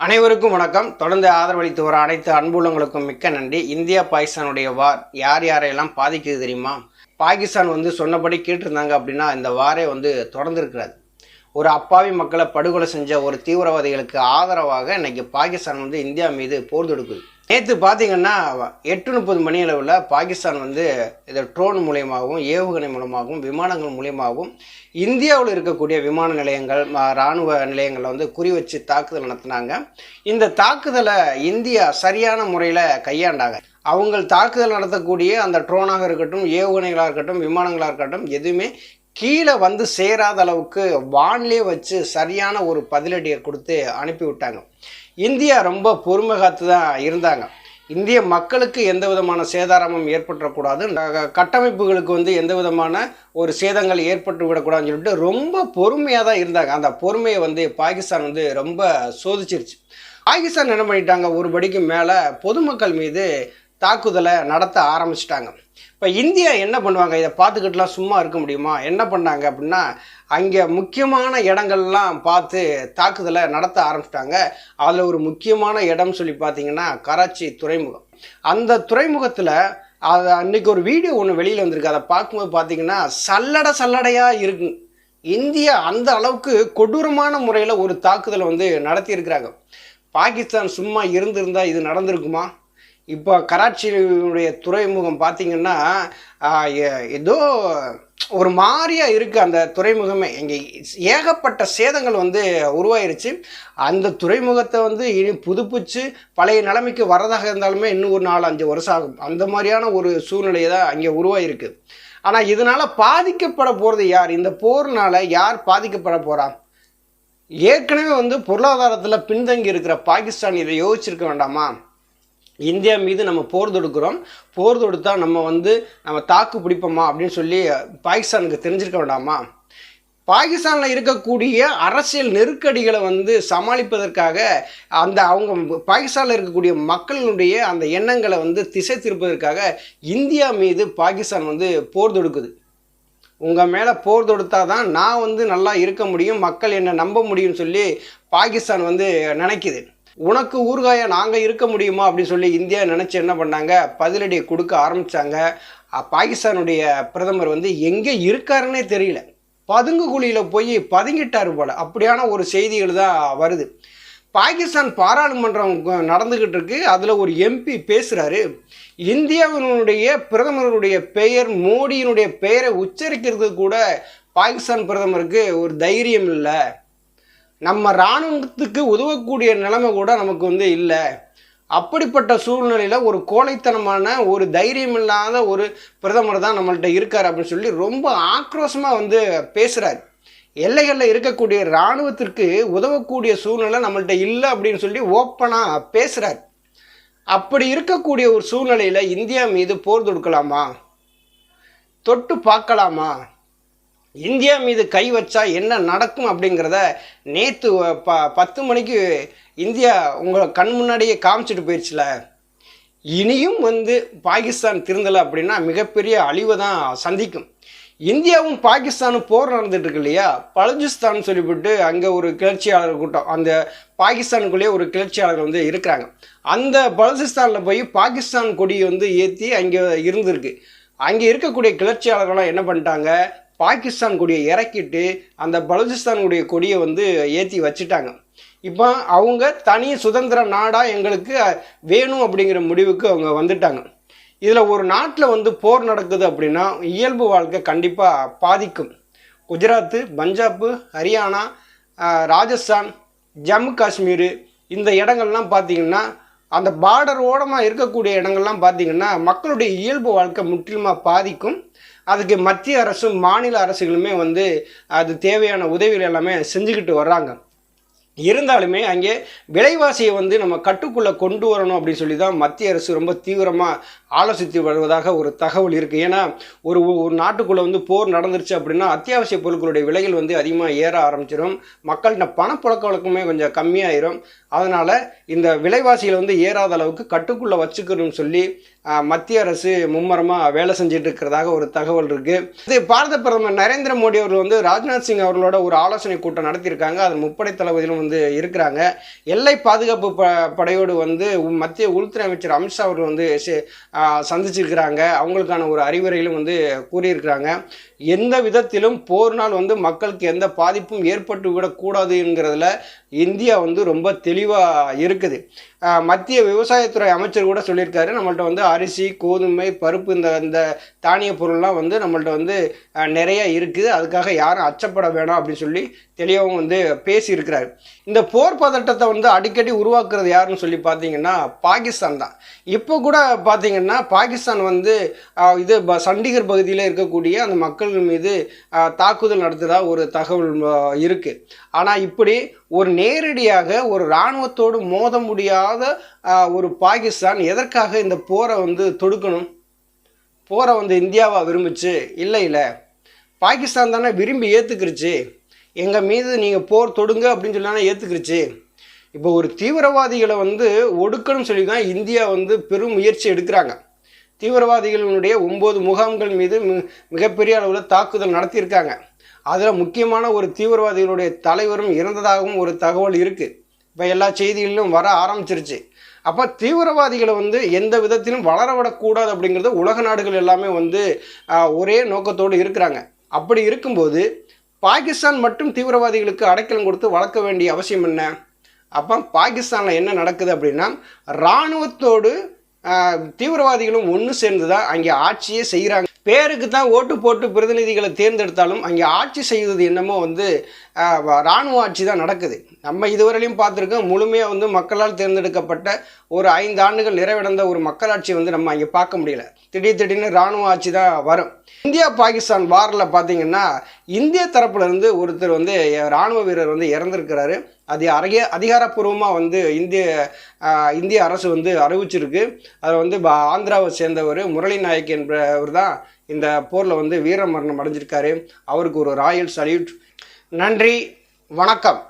அனைவருக்கும் வணக்கம். தொடர்ந்து ஆதரவளித்து வர அனைத்து அன்புள்ளங்களுக்கும் மிக்க நன்றி. இந்தியா பாகிஸ்தானுடைய வார் யார் யாரையெல்லாம் பாதிக்குது தெரியுமா? பாகிஸ்தான் வந்து சொன்னபடி கேட்டிருந்தாங்க அப்படின்னா இந்த வாரே வந்து தொடர்ந்துருக்கிறது. ஒரு அப்பாவி மக்களை படுகொலை செஞ்ச ஒரு தீவிரவாதிகளுக்கு ஆதரவாக இன்றைக்கி பாகிஸ்தான் வந்து இந்தியா மீது போர் தொடுக்குது. நேற்று பார்த்தீங்கன்னா எட்டு முப்பது மணி அளவில் பாகிஸ்தான் வந்து இதை ட்ரோன் மூலியமாகவும் ஏவுகணை மூலமாகவும் விமானங்கள் மூலியமாகவும் இந்தியாவில் இருக்கக்கூடிய விமான நிலையங்கள் இராணுவ நிலையங்களை வந்து குறி வச்சு தாக்குதல் நடத்தினாங்க. இந்த தாக்குதலை இந்தியா சரியான முறையில் கையாண்டாங்க. அவங்க தாக்குதல் நடத்தக்கூடிய அந்த ட்ரோனாக இருக்கட்டும் ஏவுகணைகளாக இருக்கட்டும் விமானங்களாக இருக்கட்டும் எதுவுமே கீழே வந்து சேராத அளவுக்கு வானிலே வச்சு சரியான ஒரு பதிலடியை கொடுத்து அனுப்பிவிட்டாங்க. இந்தியா ரொம்ப பொறுமை காத்து தான் இருந்தாங்க. இந்திய மக்களுக்கு எந்த விதமான சேதாரமும் ஏற்பட்டுறக்கூடாது. கட்டமைப்புகளுக்கு வந்து எந்த விதமான ஒரு சேதங்கள் ஏற்பட்டு விடக்கூடாதுன்னு சொல்லிட்டு ரொம்ப பொறுமையாக தான் இருந்தாங்க. அந்த பொறுமையை வந்து பாகிஸ்தான் வந்து ரொம்ப சோதிச்சிருச்சு. பாகிஸ்தான் என்ன பண்ணிட்டாங்க? ஒரு படிக்கு மேலே பொதுமக்கள் மீது தாக்குதலை நடத்த ஆரம்பிச்சிட்டாங்க. இப்போ இந்தியா என்ன பண்ணுவாங்க? இதை பார்த்துக்கிட்டுலாம் சும்மா இருக்க முடியுமா? என்ன பண்ணாங்க அப்படின்னா அங்கே முக்கியமான இடங்கள்லாம் பார்த்து தாக்குதலை நடத்த ஆரம்பிச்சிட்டாங்க. அதில் ஒரு முக்கியமான இடம் சொல்லி பார்த்தீங்கன்னா கராச்சி துறைமுகம். அந்த துறைமுகத்தில் அது அன்னைக்கு ஒரு வீடியோ ஒன்று வெளியில் வந்திருக்கு. அதை பார்க்கும்போது பார்த்தீங்கன்னா சல்லடை சல்லடையாக இருக்கும் இந்தியா அந்த அளவுக்கு கொடூரமான முறையில் ஒரு தாக்குதலை வந்து நடத்தியிருக்கிறாங்க. பாகிஸ்தான் சும்மா இருந்திருந்தால் இது நடந்திருக்குமா? இப்போ கராச்சியுடைய துறைமுகம் பார்த்தீங்கன்னா ஏதோ ஒரு மாதிரியாக இருக்குது அந்த துறைமுகமே. இங்கே ஏகப்பட்ட சேதங்கள் வந்து உருவாயிருச்சு. அந்த துறைமுகத்தை வந்து இனி புதுப்பிச்சு பழைய நிலைமைக்கு வரதாக இருந்தாலுமே இன்னும் ஒரு நாலு அஞ்சு வருஷம் ஆகும். அந்த மாதிரியான ஒரு சூழ்நிலையை தான் அங்கே உருவாயிருக்கு. ஆனால் இதனால் பாதிக்கப்பட போகிறது யார்? இந்த போர்னால் யார் பாதிக்கப்பட போகிறா ஏற்கனவே வந்து பொருளாதாரத்தில் பின்தங்கி இருக்கிற பாகிஸ்தான் இதை யோசிச்சிருக்க வேண்டாமா? இந்தியா மீது நம்ம போர் தொடுக்கிறோம். போர் தொடுத்தா நம்ம வந்து நம்ம தாக்கு பிடிப்போமா அப்படின்னு சொல்லி பாகிஸ்தானுக்கு தெரிஞ்சிருக்க வேண்டாமா? பாகிஸ்தானில் இருக்கக்கூடிய அரசியல் நெருக்கடிகளை வந்து சமாளிப்பதற்காக அந்த அவங்க பாகிஸ்தானில் இருக்கக்கூடிய மக்களுடைய அந்த எண்ணங்களை வந்து திசை திருப்பதற்காக இந்தியா மீது பாகிஸ்தான் வந்து போர் தொடுக்குது. உங்கள் மேலே போர் தொடுத்தா தான் நான் வந்து நல்லா இருக்க முடியும் மக்கள் என்னை நம்ப முடியும்னு சொல்லி பாகிஸ்தான் வந்து நினைக்குது. உனக்கு ஊறுகாய நாங்கள் இருக்க முடியுமா அப்படின்னு சொல்லி இந்தியா நினச்சி என்ன பண்ணாங்க? பதிலடி கொடுக்க ஆரம்பித்தாங்க பாகிஸ்தானுடைய பிரதமர் வந்து எங்கே இருக்காருன்னே தெரியல. பதுங்கு குழியில் போய் பதுங்கிட்டார் போல. அப்படியான ஒரு செய்திகள் தான் வருது. பாகிஸ்தான் பாராளுமன்றம் நடந்துக்கிட்டு இருக்கு. அதில் ஒரு எம்பி பேசுகிறாரு இந்தியாவினுடைய பிரதமருடைய பெயர் மோடியினுடைய பெயரை உச்சரிக்கிறது கூட பாகிஸ்தான் பிரதமருக்கு ஒரு தைரியம் இல்லை. நம்ம இராணுவத்துக்கு உதவக்கூடிய நிலைமை கூட நமக்கு வந்து இல்லை. அப்படிப்பட்ட சூழ்நிலையில் ஒரு கோழைத்தனமான ஒரு தைரியம் இல்லாத ஒரு பிரதமர் தான் நம்மள்கிட்ட இருக்கார் அப்படின்னு சொல்லி ரொம்ப ஆக்ரோஷமாக வந்து பேசுகிறார் எல்லைகளில் இருக்கக்கூடிய இராணுவத்திற்கு உதவக்கூடிய சூழ்நிலை நம்மள்கிட்ட இல்லை அப்படின்னு சொல்லி ஓப்பனாக பேசுகிறார் அப்படி இருக்கக்கூடிய ஒரு சூழ்நிலையில் இந்தியா மீது போர் தொடுக்கலாமா? தொட்டு பார்க்கலாமா? இந்தியா மீது கை வச்சா என்ன நடக்கும் அப்படிங்கிறத நேற்று ப பத்து மணிக்கு இந்தியா உங்களை கண் முன்னாடியே காமிச்சிட்டு போயிடுச்சுல இனியும் வந்து பாகிஸ்தான் திருந்தலை அப்படின்னா மிகப்பெரிய அழிவை தான் சந்திக்கும். இந்தியாவும் பாகிஸ்தானும் போர் நடந்துட்டு இருக்கு இல்லையா? பலஜிஸ்தான் சொல்லிவிட்டு அங்கே ஒரு கிளர்ச்சியாளர் கூட்டம் அந்த பாகிஸ்தானுக்குள்ளேயே ஒரு கிளர்ச்சியாளர் வந்து இருக்கிறாங்க. அந்த பலஜிஸ்தானில் போய் பாகிஸ்தான் கொடியை வந்து ஏற்றி அங்கே இருந்திருக்கு. அங்கே இருக்கக்கூடிய கிளர்ச்சியாளர்கள்லாம் என்ன பண்ணிட்டாங்க? பாகிஸ்தான் கொடியை இறக்கிட்டு அந்த பலூச்சிஸ்தானுடைய கொடியை வந்து ஏற்றி வச்சுட்டாங்க. இப்போ அவங்க தனி சுதந்திர நாடாக எங்களுக்கு வேணும் அப்படிங்கிற முடிவுக்கு அவங்க வந்துட்டாங்க. இதில் ஒரு நாட்டில் வந்து போர் நடக்குது அப்படின்னா இயல்பு வாழ்க்கை கண்டிப்பாக பாதிக்கும். குஜராத்து பஞ்சாப்பு ஹரியானா ராஜஸ்தான் ஜம்மு காஷ்மீர் இந்த இடங்கள்லாம் பார்த்தீங்கன்னா அந்த பார்டர் ஓரமாக இருக்கக்கூடிய இடங்கள்லாம் பார்த்திங்கன்னா மக்களுடைய இயல்பு வாழ்க்கை முற்றிலுமாக பாதிக்கும். அதுக்கு மத்திய அரசும் மாநில அரசுகளுமே வந்து அது தேவையான உதவிகள் எல்லாமே செஞ்சுக்கிட்டு வர்றாங்க. இருந்தாலுமே அங்கே விலைவாசியை வந்து நம்ம கட்டுக்குள்ளே கொண்டு வரணும் அப்படின்னு சொல்லி தான் மத்திய அரசு ரொம்ப தீவிரமாக ஆலோசித்து வருவதாக ஒரு தகவல் இருக்குது ஏன்னா ஒரு ஒரு நாட்டுக்குள்ளே வந்து போர் நடந்துருச்சு அப்படின்னா அத்தியாவசிய பொருட்களுடைய விலைகள் வந்து அதிகமாக ஏற ஆரம்பிச்சிடும் மக்கள்கிட்ட பணப்புழக்க வழக்கமே கொஞ்சம் கம்மியாயிரும். அதனால் இந்த விலைவாசிகளை வந்து ஏறாத அளவுக்கு கட்டுக்குள்ளே வச்சுக்கணும்னு சொல்லி மத்திய அரசு மும்மரமாக வேலை செஞ்சுட்டு இருக்கிறதாக ஒரு தகவல் இருக்குது இது பாரத பிரதமர் நரேந்திர மோடி அவர்கள் வந்து ராஜ்நாத் சிங் அவர்களோட ஒரு ஆலோசனை கூட்டம் நடத்தியிருக்காங்க. அது முப்படை தளபதியிலும் வந்து இருக்கிறாங்க. எல்லை பாதுகாப்பு ப படையோடு வந்து மத்திய உள்துறை அமைச்சர் அமித்ஷா அவர்கள் வந்து சந்திச்சிருக்கிறாங்க. அவங்களுக்கான ஒரு அறிவுரைகளும் வந்து கூறியிருக்கிறாங்க. எந்த விதத்திலும் போர்னால் வந்து மக்களுக்கு எந்த பாதிப்பும் ஏற்பட்டு விடக்கூடாதுங்கிறதுல இந்தியா வந்து ரொம்ப தெளிவாக இருக்குது. மத்திய விவசாயத்துறை அமைச்சர் கூட சொல்லியிருக்காரு. நம்மள்ட்ட வந்து அரிசி கோதுமை பருப்பு இந்த இந்த தானிய பொருள்லாம் வந்து நம்மள்ட்ட வந்து நிறைய இருக்குது அதுக்காக யாரும் அச்சப்பட வேணாம் அப்படின்னு சொல்லி தெளிவாகவும் வந்து பேசியிருக்கிறாரு. இந்த போர் பதட்டத்தை வந்து அடிக்கடி உருவாக்குறது யாருன்னு சொல்லி பார்த்தீங்கன்னா பாகிஸ்தான் தான். இப்போ கூட பார்த்தீங்கன்னா பாகிஸ்தான் வந்து இது ப- சண்டிகர் பகுதியில் இருக்கக்கூடிய அந்த மக்கள் மீது தாக்குதல் நடத்துதா ஒரு தகவல் இருக்குது ஆனால் இப்படி ஒரு நேரடியாக ஒரு இராணுவத்தோடு மோத முடியாத ஒரு பாகிஸ்தான் எதற்காக இந்த போரை வந்து தொடுக்கணும்? போரை வந்து இந்தியாவாக விரும்புச்சு? இல்லை இல்லை. பாகிஸ்தான் தானே விரும்பி ஏற்றுக்கிருச்சு எங்கள் மீது நீங்கள் போர் தொடுங்க அப்படின்னு சொல்லி ஏற்றுக்கிருச்சு இப்போ ஒரு தீவிரவாதிகளை வந்து ஒடுக்கணும்னு சொல்லி தான் இந்தியா வந்து பெரும் முயற்சி எடுக்கிறாங்க. தீவிரவாதிகளினுடைய ஒம்பது முகாம்கள் மீது மிகப்பெரிய அளவில் தாக்குதல் நடத்தியிருக்காங்க. அதில் முக்கியமான ஒரு தீவிரவாதிகளுடைய தலைவரும் இறந்ததாகவும் ஒரு தகவல் இருக்குது இப்போ எல்லா செய்திகளிலும் வர ஆரம்பிச்சிருச்சு. அப்போ தீவிரவாதிகளை வந்து எந்த விதத்திலும் வளர விடக்கூடாது அப்படிங்கிறது உலக நாடுகள் எல்லாமே வந்து ஒரே நோக்கத்தோடு இருக்கிறாங்க. அப்படி இருக்கும்போது பாகிஸ்தான் மட்டும் தீவிரவாதிகளுக்கு அடைக்கலம் கொடுத்து வளர்க்க வேண்டிய அவசியம் என்ன? அப்போ பாகிஸ்தானில் என்ன நடக்குது அப்படின்னா இராணுவத்தோடு தீவிரவாதிகளும் ஒன்று சேர்ந்து தான் அங்கே ஆட்சியே செய்கிறாங்க பேருக்கு தான் ஓட்டு போட்டு பிரதிநிதிகளை தேர்ந்தெடுத்தாலும் அங்கே ஆட்சி செய்வது என்னமோ வந்து இராணுவ ஆட்சி தான் நடக்குது. நம்ம இதுவரையிலையும் பார்த்துருக்கோம் முழுமையாக வந்து மக்களால் தேர்ந்தெடுக்கப்பட்ட ஒரு ஐந்து ஆண்டுகள் நிறைவடைந்த ஒரு மக்களாட்சியை வந்து நம்ம அங்கே பார்க்க முடியல. திடீர் திடீர்னு இராணுவ ஆட்சி தான் வரும். இந்தியா பாகிஸ்தான் வாரில் பார்த்தீங்கன்னா இந்திய தரப்புலேருந்து ஒருத்தர் வந்து இராணுவ வீரர் வந்து இறந்திருக்கிறாரு. அது அறைய அதிகாரப்பூர்வமாக வந்து இந்திய இந்திய அரசு வந்து அறிவிச்சிருக்கு. அதை வந்து ஆந்திராவை சேர்ந்தவர் முரளி நாயக் என்பவர் தான் இந்த போரில் வந்து வீர மரணம் அடைஞ்சிருக்காரு. அவருக்கு ஒரு ராயல் சல்யூட். நன்றி வணக்கம்.